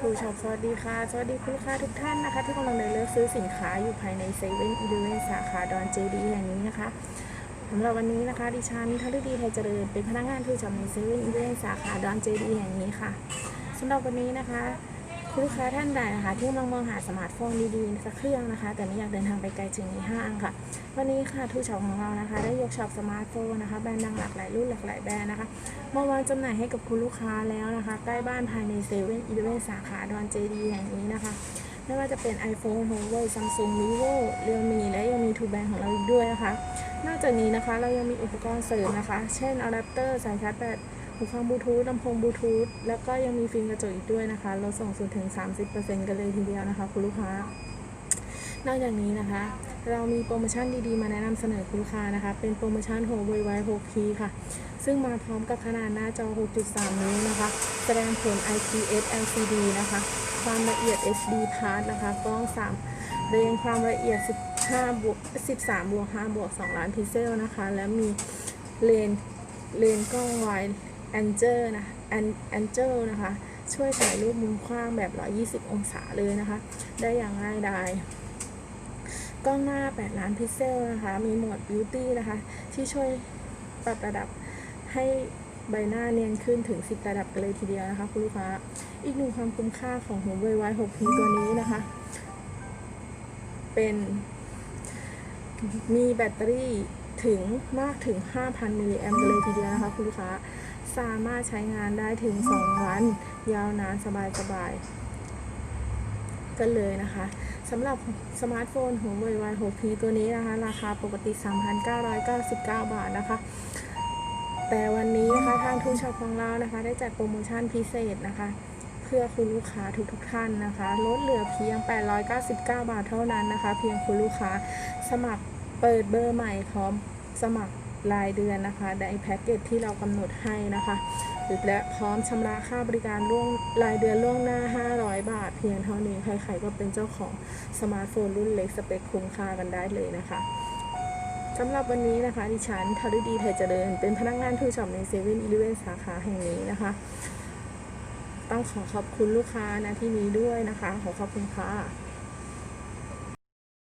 ทูช็อปสวัสดีค่ะ สวัสดีคุณลูกค้าทุกท่านนะคะ ที่กำลังเดินเลือกซื้อสินค้าอยู่ภายในเซเว่นอีเลเวนสาขาดอนเจดีแห่งนี้นะคะสำหรับวันนี้นะคะ ดิฉันทฤดีไทยเจริญเป็นพนักงานทูช็อปในเซเว่นอีเลเวนสาขาดอนเจดีแห่งนี้ค่ะสำหรับวันนี้นะคะ คุณลูกค้าท่านใดนะคะที่กำลังมองหาสมาร์ทโฟนดีๆสักเครื่องนะคะ แต่ไม่อยากเดินทางไปไกลถึงในห้างค่ะ วันนี้ค่ะทูช็อปของเรานะคะ ได้ยกช็อปสมาร์ทโฟนนะคะแบรนด์ดังหลากหลายรุ่นหลากหลายแบรนด์นะคะมาวางจำหน่ายให้กับคุณลูกค้าแล้วนะคะ ใกล้บ้านภายในเซเว่นอีเลเวนสาขาดอนเจดีแห่งนี้นะคะไม่ว่าจะเป็น iPhone Huawei Samsung Vivo Realme และยังมีทูแบรนด์ของเราอีกด้วยนะคะ นอกจากนี้นะคะเรายังมีอุปกรณ์เสริมนะคะ เช่นอะแดปเตอร์สายชาร์จแบต หูฟังบลูทูธลำโพงบลูทูธแล้วก็ยังมีฟิล์มกระจกอีกด้วยนะคะลดส่งสูงถึง 30%กันเลยทีเดียวนะคะ คุณลูกค้านอกจากนี้นะคะ เรามีโปรโมชั่นดีๆ มาแนะนำเสนอคุณลูกค้านะคะ เป็นโปรโมชั่น Huawei Y 6 P ค่ะ ซึ่งมาพร้อมกับขนาดหน้าจอ 6.3 นิ้วนะคะ แสดงผล IPS LCD นะคะ ความละเอียด HD Plus นะคะ กล้อง 3 เรียงความละเอียด 15บวก13บวก5บวก2ล้านพิกเซลนะคะ และมีเลนเลนกล้องไว แอนเจอร์นะแอนแอนเจอร์นะคะ ช่วยถ่ายรูปมุมกว้างแบบ 120 องศาเลยนะคะ ได้อย่างง่ายดายกล้องหน้า 8 ล้านพิกเซลนะคะ มีโหมด Beauty นะคะ ที่ช่วยปรับระดับให้ใบหน้าเนียนขึ้นถึง 10 ระดับกันเลยทีเดียวนะคะคุณลูกค้า อีกหนึ่งความคุ้มค่าของ Huawei Y 6 P ตัวนี้นะคะ เป็น มีแบตเตอรี่ถึงมากถึง 5,000 มิลลิแอมป์เลยทีเดียวนะคะคุณลูกค้า สามารถใช้งานได้ถึง 2 วัน ยาวนานสบายๆกันเลยนะคะสำหรับสมาร์ทโฟน Huawei Y 6 P ตัวนี้นะคะ ราคาปกติ 3,999 บาทนะคะ แต่วันนี้นะคะทางทูช็อปของเรานะคะ ได้จัดโปรโมชั่นพิเศษนะคะ เพื่อคุณลูกค้าทุกๆทท่านนะคะ ลดเหลือเพียง 899 บาทเท่านั้นนะคะ เพียงคุณลูกค้าสมัครเปิดเบอร์ใหม่พร้อมสมัคร รายเดือนนะคะในแพ็กเกจที่เรากำหนดให้นะคะและพร้อมชำระค่าบริการล่วงรายเดือนล่วงหน้า 500 บาท เพียงเท่านี้ใครๆก็เป็นเจ้าของสมาร์ทโฟนรุ่นเล็กสเปคคุ้มค่ากันได้เลยนะคะสำหรับวันนี้นะคะ ดิฉันทารุดีไทยเจริญ เป็นพนักงานทูช็อปในเซเว่นอีเลเวนสาขาแห่งนี้นะคะ ต้องขอขอบคุณลูกค้านะที่นี้ด้วยนะคะ ขอขอบคุณค่ะ